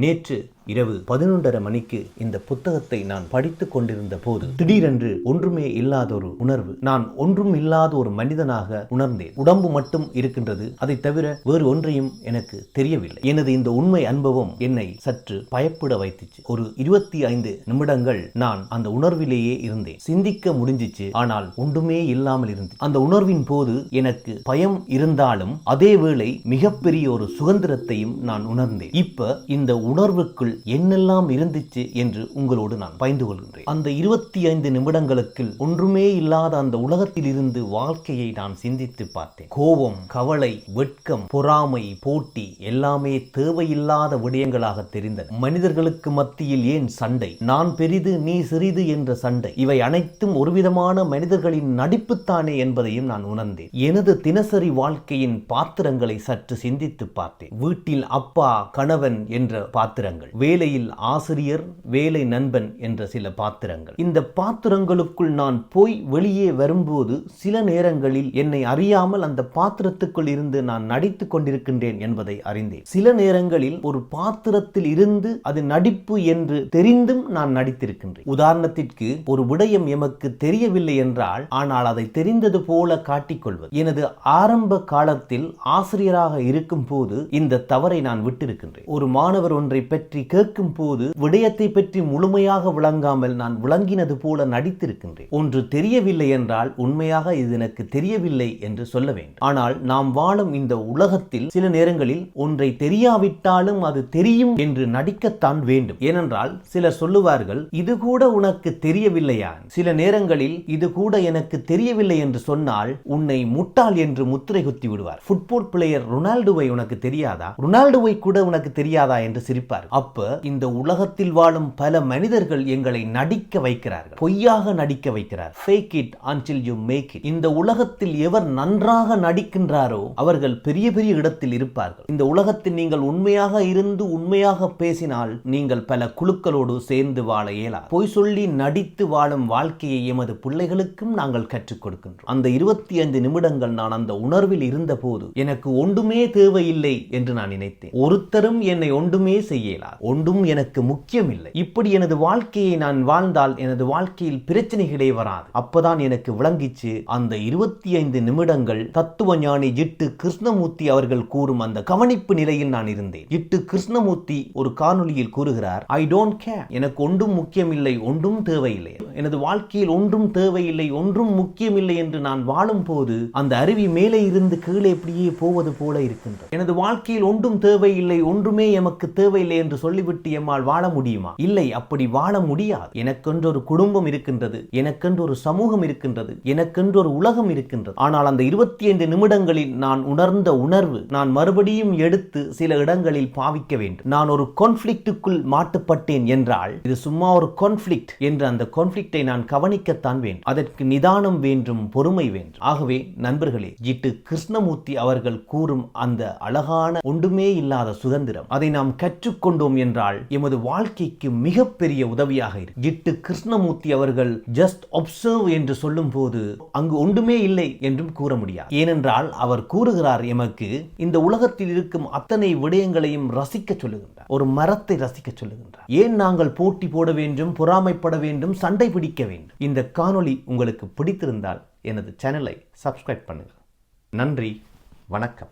நேற்று இரவு பதினொன்றரை மணிக்கு இந்த புத்தகத்தை நான் படித்து கொண்டிருந்த போது திடீரென்று ஒன்றுமே இல்லாத ஒரு உணர்வு. நான் ஒன்றும் இல்லாத ஒரு மனிதனாக உணர்ந்தேன். உடம்பு மட்டும் இருக்கின்றது. அதை தவிர வேறு ஒன்றையும் எனக்கு தெரியவில்லை. எனது இந்த உண்மை அனுபவம் என்னை சற்று பயப்பட வைத்துச்சு. ஒரு இருபத்தி ஐந்து நிமிடங்கள் நான் அந்த உணர்விலேயே இருந்தேன். சிந்திக்க முடிஞ்சிச்சு. ஆனால் ஒன்றுமே இல்லாமல் இருந்துச்சு அந்த உணர்வின் போது எனக்கு பயம் இருந்தாலும் அதே வேளை மிகப்பெரிய ஒரு சுதந்திரத்தையும் நான் உணர்ந்தேன். இப்ப இந்த உணர்வுக்குள் என்னெல்லாம் இருந்துச்சு என்று உங்களோடு நான் பயந்து கொள்கின்றேன். அந்த இருபத்தி ஐந்து நிமிடங்களுக்கு ஒன்றுமே இல்லாத அந்த உலகத்தில் இருந்து வாழ்க்கையை நான் சிந்தித்து பார்த்தேன். கோபம் கவலை வெட்கம் பொறாமை போட்டி எல்லாமே தேவையில்லாத விடயங்களாக தெரிந்தன. மனிதர்களுக்கு மத்தியில் ஏன் சண்டை? நான் பெரிது நீ சிறிது என்ற சண்டை. இவை அனைத்தும் ஒருவிதமான மனிதர்களின் நடிப்புத்தானே என்பதையும் நான் உணர்ந்தேன். எனது தினசரி வாழ்க்கையின் பாத்திரங்களை சற்று சிந்தித்து பார்த்தேன். வீட்டில் அப்பா கணவன் என்ற பாத்திரங்கள். வேலையில் ஆசிரியர் வேலை நண்பன் என்ற சில பாத்திரங்கள். இந்த பாத்திரங்களுக்குள் நான் போய் வெளியே வரும்போது சில நேரங்களில் என்னை அறியாமல் அந்த பாத்திரத்துக்குள் இருந்து நான் நடித்துக் கொண்டிருக்கின்றேன் என்பதை அறிந்தேன். சில நேரங்களில் ஒரு பாத்திரத்தில் இருந்து அது நடிப்பு என்று தெரிந்தும் நான் நடித்திருக்கின்றேன். உதாரணத்திற்கு ஒரு விடயம் எமக்கு தெரியவில்லை என்றால் ஆனால் அதை தெரிந்தது போல காட்டிக்கொள்வது. எனது ஆரம்ப காலத்தில் ஆசிரியராக இருக்கும் போது இந்த தவறை நான் விட்டிருக்கின்றேன். ஒரு மாணவர் ஒன்றை பற்றி கேட்கும் போது விடயத்தை பற்றி முழுமையாக விளங்காமல் நான் விளங்கினது போல நடித்திருக்கின்றேன். ஒன்று தெரியவில்லை என்றால் உண்மையாக இது எனக்கு தெரியவில்லை என்று சொல்ல வேண்டும். ஆனால் நாம் வாழும் இந்த உலகத்தில் சில நேரங்களில் ஒன்றை தெரியாவிட்டாலும் அது தெரியும் என்று நடிக்கத்தான் வேண்டும். ஏனென்றால் சிலர் சொல்லுவார்கள் இது கூட உனக்கு தெரியவில்லையா? சில நேரங்களில் இது கூட எனக்கு தெரியவில்லை என்று சொன்னால் உன்னை முட்டாள் என்று முத்திரை குத்தி விடுவார். ஃபுட்பால் பிளேயர் ரொனால்டோவை உனக்கு தெரியாதா? ரொனால்டோவை கூட உனக்கு தெரியாதா? என்று சிரிப்பார். அப்ப இந்த உலகத்தில் வாழும் பல மனிதர்கள் எங்களை நடிக்க வைக்கிறார்கள். பொய்யாக நடிக்க வைக்கிறார். Fake it until you make it இந்த உலகத்தில் எவர் நன்றாக நடிக்கின்றாரோ அவர்கள் பெரிய பெரிய இடத்தில் இருப்பார்கள். இந்த உலகத்தில் நீங்கள் உண்மையாக இருந்து உண்மையாக பேசினால் நீங்கள் பல குழுக்களோடு சேர்ந்து வாழ இயலாது. பொய் சொல்லி நடித்து வாழும் வாழ்க்கையை எமது பிள்ளைகளுக்கும் நாங்கள் கற்றுக் கொடுக்கின்றோம். அந்த இருபத்தி ஐந்து நிமிடங்கள் நான் அந்த உணர்வில் இருந்த போது எனக்கு ஒன்றுமே தேவையில்லை என்று நான் நினைத்தேன். ஒருத்தரும் என்னை ஒன்றுமே செய்யலாம் ஒன்றும் எனக்கு முக்கியமில்லை. இப்படி எனது வாழ்க்கையை நான் வாழ்ந்தால் எனது வாழ்க்கையில் பிரச்சனைகளே வராது. அப்பதான் எனக்கு விளங்கிச்சு அந்த இருபத்தி ஐந்து நிமிடங்கள் தத்துவ ஞானி ஜிட்டு கிருஷ்ணமூர்த்தி அவர்கள் கூறும் அந்த கவனிப்பு நிலையில் நான் இருந்தேன். ஜிட்டு கிருஷ்ணமூர்த்தி ஒரு காணொளியில் கூறுகிறார் ஐ டோன்ட் கேர் எனக்கு ஒன்றும் முக்கியமில்லை ஒன்றும் தேவையில்லை. எனது வாழ்க்கையில் ஒன்றும் தேவையில்லை ஒன்றும் முக்கியமில்லை என்று நான் வாழும் போது அந்த அருவி மேலே இருந்து கீழே இப்படியே போவது போல இருக்கின்றது. எனது வாழ்க்கையில் ஒன்றும் தேவையில்லை ஒன்றுமே எமக்கு தேவையில்லை என்று சொல்லி சொல்லிவிட்டு எம்மால் வாழ முடியுமா? இல்லை அப்படி வாழ முடியாது. எனக்கென்று ஒரு குடும்பம் இருக்கின்றது எனக்கென்று ஒரு சமூகம் இருக்கின்றது எனக்கென்று ஒரு உலகம் இருக்கின்றது. ஆனால் அந்த இருபத்தி ஐந்து நிமிடங்களில் நான் உணர்ந்த உணர்வு நான் மறுபடியும் எடுத்து சில இடங்களில் பாவிக்க வேண்டும். நான் ஒரு கான்ஃபிளிக்டுக்குள் மாட்டுப்பட்டேன் என்றால் இது சும்மா ஒரு கான்ஃபிளிக்ட் என்று அந்த கான்ஃபிளிக்டை நான் கவனிக்கத்தான் வேண்டும். அதற்கு நிதானம் வேண்டும் பொறுமை வேண்டும். ஆகவே நண்பர்களே ஜிட்டு கிருஷ்ணமூர்த்தி அவர்கள் கூறும் அந்த அழகான ஒன்றுமே இல்லாத சுதந்திரம். அதை நாம் கற்றுக்கொண்டோம் என்றால் எமது வாழ்க்கைக்கு மிகப்பெரிய உதவியாக இருக்கு ஜிட்டு கிருஷ்ணமூர்த்தி அவர்கள் ஜஸ்ட் ஒப்சர்வ் என்று சொல்லும் போது அங்கு ஒன்றுமே இல்லை என்றும் கூற முடியாது. ஏனென்றால் அவர் கூறுகிறார் எமக்கு இந்த உலகத்தில் இருக்கும் அத்தனை விடயங்களையும் ரசிக்க சொல்லுகின்றார். ஒரு மரத்தை ரசிக்க சொல்லுகின்றார். ஏன் நாங்கள் போட்டி போட வேண்டும் பொறாமைப்பட வேண்டும் சண்டை பிடிக்க வேண்டும்? இந்த காணொளி உங்களுக்கு பிடித்திருந்தால் எனது சேனலை சப்ஸ்கிரைப் பண்ணுங்கள். நன்றி வணக்கம்.